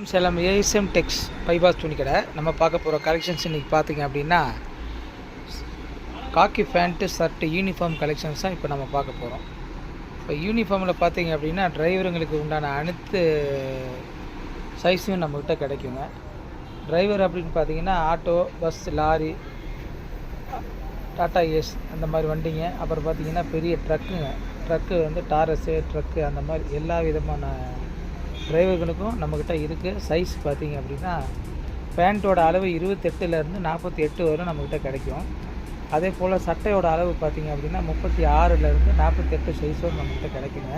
Salem ASM டெக்ஸ் bypass துணி கடை. நம்ம பார்க்க போகிற கலெக்ஷன்ஸ் இன்றைக்கி பார்த்தீங்க அப்படின்னா khaki pant shirt uniform collections தான் இப்போ நம்ம பார்க்க போகிறோம் இப்போ யூனிஃபார்மில் பார்த்தீங்க அப்படின்னா டிரைவருங்களுக்கு உண்டான அனைத்து சைஸும் நம்மக்கிட்ட கிடைக்குங்க. டிரைவர் அப்படின்னு பார்த்தீங்கன்னா auto bus lorry Tata Ace அந்த மாதிரி வண்டிங்க. அப்புறம் பார்த்தீங்கன்னா பெரிய ட்ரக்குங்க. ட்ரக்கு வந்து டாரஸு ட்ரக்கு அந்த மாதிரி எல்லா விதமான டிரைவர்களுக்கும் நம்மக்கிட்ட இருக்குது சைஸ் பார்த்தீங்க அப்படின்னா பேண்ட்டோட அளவு இருபத்தெட்டுலேருந்து நாற்பத்தி எட்டு வரை நம்மக்கிட்ட கிடைக்கும். அதே போல் சட்டையோட அளவு பார்த்தீங்க அப்படின்னா முப்பத்தி ஆறுலேருந்து நாற்பத்தெட்டு சைஸும் நம்மக்கிட்ட கிடைக்குங்க.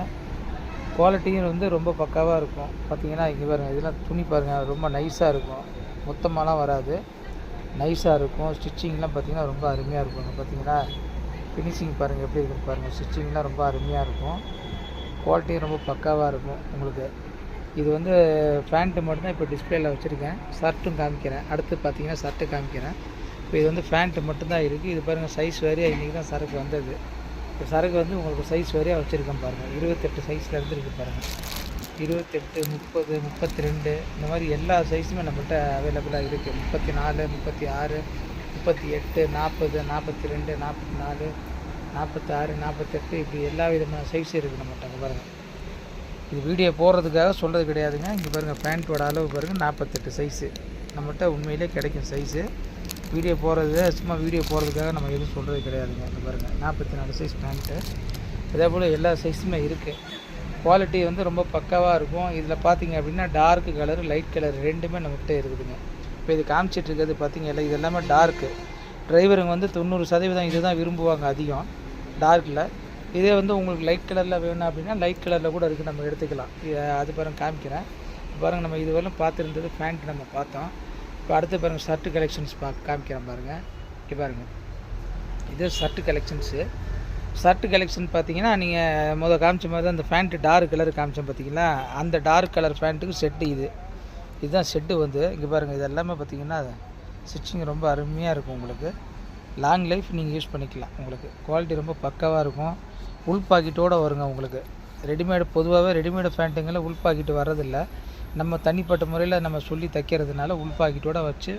குவாலிட்டியும் வந்து ரொம்ப பக்காவாக இருக்கும். பார்த்தீங்கன்னா இங்கே பாருங்கள் இதெல்லாம் துணி பாருங்கள் ரொம்ப நைஸாக இருக்கும். மொத்தமாலாம் வராது. நைஸாக இருக்கும். ஸ்டிச்சிங்லாம் பார்த்திங்கன்னா ரொம்ப அருமையாக இருக்கும். பார்த்திங்கன்னா ஃபினிஷிங் பாருங்கள் எப்படி இருக்குன்னு பாருங்கள் ஸ்டிச்சிங்லாம் ரொம்ப அருமையாக இருக்கும். குவாலிட்டியும் ரொம்ப பக்காவாக இருக்கும் உங்களுக்கு. இது வந்து பேண்ட்டு மட்டும்தான் இப்போ டிஸ்பிளேயில் வச்சுருக்கேன். ஷர்ட்டும் காமிக்கிறேன். அடுத்து பார்த்தீங்கன்னா ஷர்ட்டு காமிக்கிறேன். இப்போ இது வந்து பேண்ட்டு மட்டும்தான் இருக்குது இது பாருங்கள் சைஸ் வரையாக இன்றைக்கி தான் சரக்கு வந்தது. இப்போ சரக்கு வந்து உங்களுக்கு சைஸ் வரையாக வச்சுருக்கேன் பாருங்கள் இருபத்தெட்டு சைஸில் இருந்து இருக்குது பாருங்கள் இருபத்தெட்டு முப்பது முப்பத்தி ரெண்டு இந்த மாதிரி எல்லா சைஸுமே நம்மகிட்ட அவைலபிளாக இருக்குது முப்பத்தி நாலு முப்பத்தி ஆறு முப்பத்தி எட்டு நாற்பது நாற்பத்தி ரெண்டு நாற்பத்தி நாலு நாற்பத்தாறு நாற்பத்தெட்டு இப்படி எல்லா விதமான சைஸ் இருக்குது நம்மகிட்ட அங்கே பாருங்கள் இது வீடியோ போடுறதுக்காக சொல்கிறது கிடையாதுங்க. இங்கே பாருங்கள் பேண்ட்டோட அளவு பாருங்கள் நாற்பத்தெட்டு சைஸு நம்மகிட்ட உண்மையிலே கிடைக்கும் சைஸு வீடியோ போடுறது சும்மா வீடியோ போடுறதுக்காக நம்ம எதுவும் சொல்கிறது கிடையாதுங்க. இங்கே பாருங்கள் நாற்பத்தி நாலு சைஸ் பேண்ட்டு அதே போல் எல்லா சைஸுமே இருக்குது குவாலிட்டி வந்து ரொம்ப பக்காவாக இருக்கும். இதில் பார்த்தீங்க அப்படின்னா டார்க் கலர் லைட் கலர் ரெண்டுமே நம்மகிட்ட இருக்குதுங்க. இப்போ இது காமிச்சிட்டு இருக்கிறது பார்த்தீங்க இல்லை இது எல்லாமே டார்க்கு டிரைவருங்க வந்து தொண்ணூறு சதவீதம் இது தான் விரும்புவாங்க அதிகம் டார்க்கில் இதே வந்து உங்களுக்கு லைட் கலரில் வேணும் அப்படின்னா லைட் கலரில் கூட இருக்குது நம்ம எடுத்துக்கலாம். இது அது பாருங்கள் காமிக்கிறேன். பாருங்கள் நம்ம இதுவரையும் பார்த்துருந்தது பேண்ட் நம்ம பார்த்தோம். இப்போ அடுத்து பாருங்கள் ஷர்ட்டு கலெக்ஷன்ஸ் பா காமிக்கிறேன் பாருங்கள் இங்கே பாருங்கள் இது ஷர்ட்டு கலெக்ஷன்ஸு ஷர்ட் கலெக்ஷன் பார்த்தீங்கன்னா நீங்கள் முதல் காமிச்ச மாதிரி தான் அந்த ஃபேண்ட்டு டார்க் கலர் காமிச்சோம் பார்த்தீங்களா? அந்த டார்க் கலர் ஃபேண்ட்டுக்கு செட்டு இது. இதுதான் செட்டு வந்து. இங்கே பாருங்கள் இது எல்லாமே பார்த்தீங்கன்னா ஸ்டிச்சிங் ரொம்ப அருமையாக இருக்கும் உங்களுக்கு. லாங் லைஃப் நீங்கள் யூஸ் பண்ணிக்கலாம் உங்களுக்கு. குவாலிட்டி ரொம்ப பக்காவாக இருக்கும். உள் பாக்கெட்டோடு வருங்க உங்களுக்கு. ரெடிமேடு பொதுவாகவே ரெடிமேடு பேண்ட்டுங்களில் உள் பாக்கெட்டு வர்றதில்ல. நம்ம தனிப்பட்ட முறையில் நம்ம சொல்லி தைக்கிறதுனால உள் பாக்கெட்டோடு வச்சு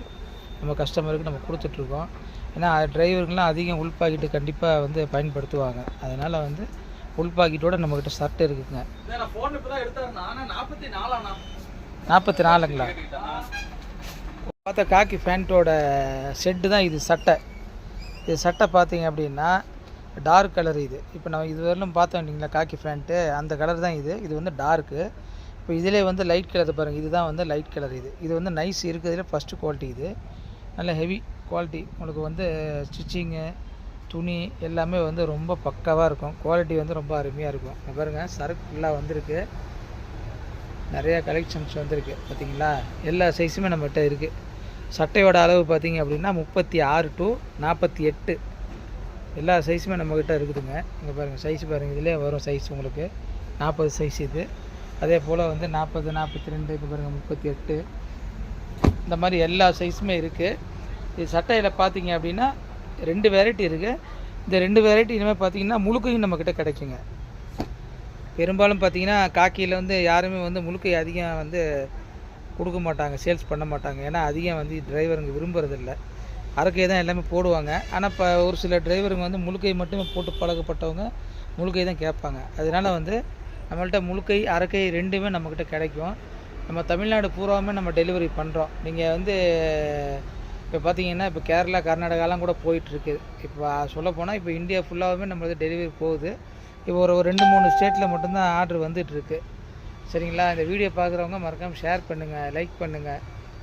நம்ம கஸ்டமருக்கு நம்ம கொடுத்துட்ருக்கோம் ஏன்னா டிரைவருங்கெலாம் அதிகம் உள் பாக்கெட்டு கண்டிப்பாக வந்து பயன்படுத்துவாங்க. அதனால் வந்து உள் பாக்கெட்டோட நம்மக்கிட்ட ஷர்ட் இருக்குங்க நாற்பத்தி நாலுங்களா பார்த்தா காக்கி பேண்ட்டோட செட்டு தான் இது சட்டை. இது சட்டை பார்த்தீங்க அப்படின்னா டார்க் கலர் இது. இப்போ நம்ம இது வரலும் பார்த்தோம் இல்லைங்களா காக்கி பேண்ட்டு? அந்த கலர் தான் இது. இது வந்து டார்க்கு இப்போ இதிலே வந்து லைட் கலர் பாருங்கள் இதுதான் வந்து லைட் கலர் இது. இது வந்து நைஸ் இருக்கிறதுல ஃபஸ்ட்டு குவாலிட்டி இது. நல்ல ஹெவி குவாலிட்டி உங்களுக்கு வந்து ஸ்டிச்சிங்கு துணி எல்லாமே வந்து ரொம்ப பக்காவாக இருக்கும். குவாலிட்டி வந்து ரொம்ப அருமையாக இருக்கும். பாருங்கள் சரக்கு ஃபுல்லாக வந்திருக்கு. நிறையா கலெக்ஷன்ஸ் வந்திருக்கு பார்த்தீங்களா எல்லா சைஸுமே நம்மகிட்ட இருக்குது சட்டையோட அளவு பார்த்தீங்க அப்படின்னா முப்பத்தி ஆறு டு நாற்பத்தி எட்டு. எல்லா சைஸுமே நம்மக்கிட்ட இருக்குதுங்க. இங்கே பாருங்கள் சைஸ் பாருங்கள் இதிலே வரும் சைஸ் உங்களுக்கு. நாற்பது சைஸ் இது. அதே போல் வந்து நாற்பது நாற்பத்தி ரெண்டு இப்போ பாருங்கள் முப்பத்தி எட்டு. இந்த மாதிரி எல்லா சைஸுமே இருக்குது இது சட்டையில் பார்த்தீங்க அப்படின்னா ரெண்டு வெரைட்டி இருக்குது இந்த ரெண்டு வெரைட்டி இனிமேல் பார்த்தீங்கன்னா முழுக்கையும் நம்மக்கிட்ட கிடைக்குங்க. பெரும்பாலும் பார்த்தீங்கன்னா காக்கியில் வந்து யாருமே வந்து முழுக்கை அதிகம் வந்து கொடுக்க மாட்டாங்க சேல்ஸ் பண்ண மாட்டாங்க. ஏன்னா அதிகம் வந்து டிரைவருங்க விரும்புறதில்ல. அரக்கை தான் எல்லாமே போடுவாங்க. ஆனால் இப்போ ஒரு சில டிரைவருங்க வந்து முழுக்கை மட்டுமே போட்டு பழகப்பட்டவங்க முழுக்கை தான் கேட்பாங்க. அதனால் வந்து நம்மள்கிட்ட முழுக்கை அரக்கை ரெண்டுமே நம்மக்கிட்ட கிடைக்கும். நம்ம தமிழ்நாடு பூராவுமே நம்ம டெலிவரி பண்ணுறோம் நீங்கள் வந்து இப்போ பார்த்தீங்கன்னா இப்போ கேரளா கர்நாடகாலாம் கூட போயிட்டுருக்கு. இப்போ சொல்லப்போனால் இப்போ இந்தியா ஃபுல்லாகவுமே நம்மளுக்கு டெலிவரி போகுது. இப்போ ஒரு ஒரு ரெண்டு மூணு ஸ்டேட்டில் மட்டும்தான் ஆர்டர் வந்துட்டுருக்கு. சரிங்களா? இந்த வீடியோ பார்க்குறவங்க மறக்காமல் ஷேர் பண்ணுங்கள் லைக் பண்ணுங்கள்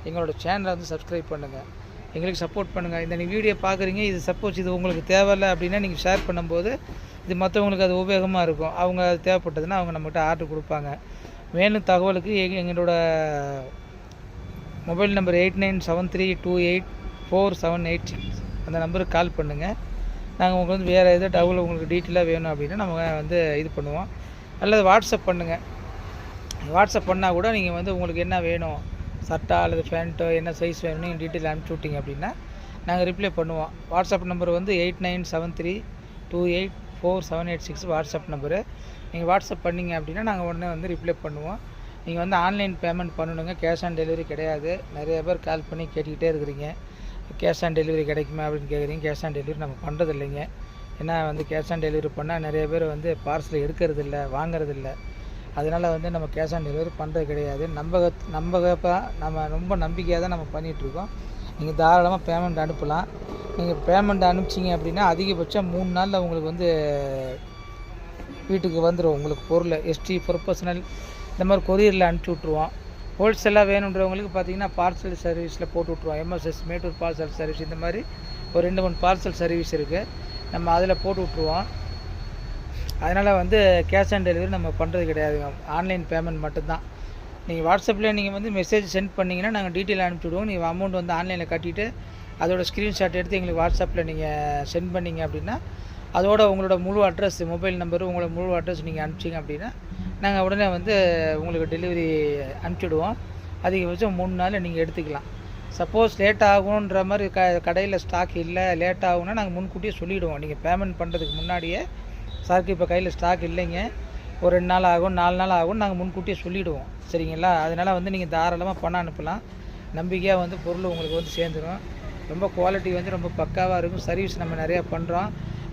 எங்களோட சேனலை வந்து சப்ஸ்கிரைப் பண்ணுங்கள் எங்களுக்கு சப்போர்ட் பண்ணுங்கள் இந்த நீங்கள் வீடியோ பார்க்குறீங்க இது சப்போஸ் இது உங்களுக்கு தேவையில்லை அப்படின்னா நீங்கள் ஷேர் பண்ணும்போது இது மற்றவங்களுக்கு அது உபயோகமாக இருக்கும். அவங்க அது தேவைப்பட்டதுன்னா அவங்க நம்மகிட்ட ஆர்டர் கொடுப்பாங்க. மேலும் தகவலுக்கு எங்களோட mobile number eight nine seven three two eight four seven eight six. அந்த நம்பருக்கு கால் பண்ணுங்கள் நாங்கள் உங்களுக்கு வந்து வேறு எதாவது தகவல் உங்களுக்கு டீட்டெயிலாக வேணும் அப்படின்னா நம்ம வந்து இது பண்ணுவோம். அல்லது வாட்ஸ்அப் பண்ணுங்கள் வாட்ஸ்அப் பண்ணால் கூட நீங்கள் வந்து உங்களுக்கு என்ன வேணும்? சட்டா அல்லது பேண்ட்டோ என்ன சைஸ் வேணும்னு நீங்கள் டீட்டெயில் அனுப்பிச்சி விட்டிங்க அப்படின்னா நாங்கள் ரிப்ளை பண்ணுவோம். வாட்ஸ்அப் நம்பர் வந்து eight nine seven three two eight four seven eight six WhatsApp number நீங்கள் வாட்ஸ்அப் பண்ணீங்க அப்படின்னா நாங்கள் உடனே வந்து ரிப்ளை பண்ணுவோம். நீங்கள் வந்து ஆன்லைன் பேமெண்ட் பண்ணணுங்க. கேஷ் ஆன் டெலிவரி கிடையாது. நிறைய பேர் கால் பண்ணி கேட்டுக்கிட்டே இருக்கிறீங்க. கேஷ் ஆன் டெலிவரி கிடைக்குமா அப்படின்னு கேட்குறீங்க கேஷ் ஆன் டெலிவரி நம்ம பண்ணுறது இல்லைங்க ஏன்னா வந்து கேஷ் ஆன் டெலிவரி பண்ணால் நிறைய பேர் வந்து பார்சல் எடுக்கிறது இல்லை வாங்குறது இல்லை அதனால் வந்து நம்ம கேஷ் ஆன் டெலிவரி பண்ணுறது கிடையாது. நம்பக நம்பகப்பாக நம்ம ரொம்ப நம்பிக்கையாக தான் நம்ம பண்ணிகிட்ருக்கோம் நீங்கள் தாராளமாக பேமெண்ட் அனுப்பலாம். நீங்கள் பேமெண்ட் அனுப்பிச்சிங்க அப்படின்னா அதிகபட்சம் மூணு நாளில் உங்களுக்கு வந்து வீட்டுக்கு வந்துடும் உங்களுக்கு பொருள். எஸ்டி ப்ரொஃபஷனல் இந்த மாதிரி கொரியரில் அனுப்பிச்சி விட்ருவோம் ஹோல்சேலாக வேணுன்றவங்களுக்கு பார்த்தீங்கன்னா பார்சல் சர்வீஸில் போட்டு விட்ருவோம் எம்எஸ்எஸ் மேட்டூர் பார்சல் சர்வீஸ் இந்த மாதிரி ஒரு ரெண்டு மூணு பார்சல் சர்வீஸ் இருக்குது நம்ம அதில் போட்டு விட்ருவோம் அதனால் வந்து கேஷ் ஆன் டெலிவரி நம்ம பண்ணுறது கிடையாதுங்க ஆன்லைன் பேமெண்ட் மட்டும்தான். நீங்கள் வாட்ஸ்அப்பில் நீங்கள் வந்து மெசேஜ் சென்ட் பண்ணிங்கன்னா நாங்கள் டீட்டெயில் அனுப்பிச்சி விடுவோம். நீங்கள் அமௌண்ட் வந்து ஆன்லைனில் கட்டிட்டு அதோட ஸ்க்ரீன்ஷாட் எடுத்து எங்களுக்கு வாட்ஸ்அப்பில் நீங்கள் சென்ட் பண்ணிங்க அப்படின்னா அதோட உங்களோட முழு அட்ரஸ் மொபைல் நம்பரு உங்களோட முழு அட்ரஸ் நீங்கள் அனுப்பிச்சிங்க அப்படின்னா நாங்கள் உடனே வந்து உங்களுக்கு டெலிவரி அனுப்பிச்சுடுவோம். அதிகபட்சம் மூணு நாள் நீங்கள் எடுத்துக்கலாம். சப்போஸ் லேட் ஆகுன்ற மாதிரி க கடையில் ஸ்டாக் இல்லை லேட் ஆகும்னா நாங்கள் முன்கூட்டியே சொல்லிவிடுவோம் நீங்கள் பேமெண்ட் பண்ணுறதுக்கு முன்னாடியே. சாருக்கு இப்போ கையில் ஸ்டாக் இல்லைங்க. ஒரு ரெண்டு நாள் ஆகும் நாலு நாள் ஆகும் நாங்கள் முன்கூட்டியே சொல்லிவிடுவோம் சரிங்களா? அதனால் வந்து நீங்கள் தாராளமாக பணம் அனுப்பலாம். நம்பிக்கையாக வந்து பொருள் உங்களுக்கு வந்து சேர்ந்துடும் ரொம்ப குவாலிட்டி வந்து ரொம்ப பக்காவாக இருக்கும். சர்வீஸ் நம்ம நிறையா பண்ணுறோம்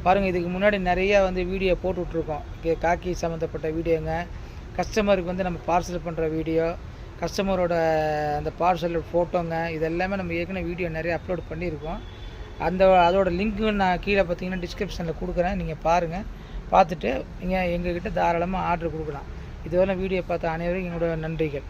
பாருங்கள் இதுக்கு முன்னாடி நிறையா வந்து வீடியோ போட்டு விட்ருக்கோம் காக்கி சம்மந்தப்பட்ட வீடியோங்க கஸ்டமருக்கு வந்து நம்ம பார்சல் பண்ணுற வீடியோ கஸ்டமரோட அந்த பார்சல் ஃபோட்டோங்க இது எல்லாமே நம்ம ஏற்கனவே வீடியோ நிறைய அப்லோட் பண்ணியிருக்கோம். அந்த அதோட லிங்க்கு நான் கீழே பார்த்தீங்கன்னா டிஸ்கிரிப்ஷனில் கொடுக்குறேன். நீங்கள் பாருங்கள் பார்த்துட்டு நீங்கள் எங்ககிட்ட தாராளமாக ஆர்டர் கொடுக்கலாம். இதுவரை வீடியோ பார்த்த அனைவரும் எங்களோட நன்றிகள்.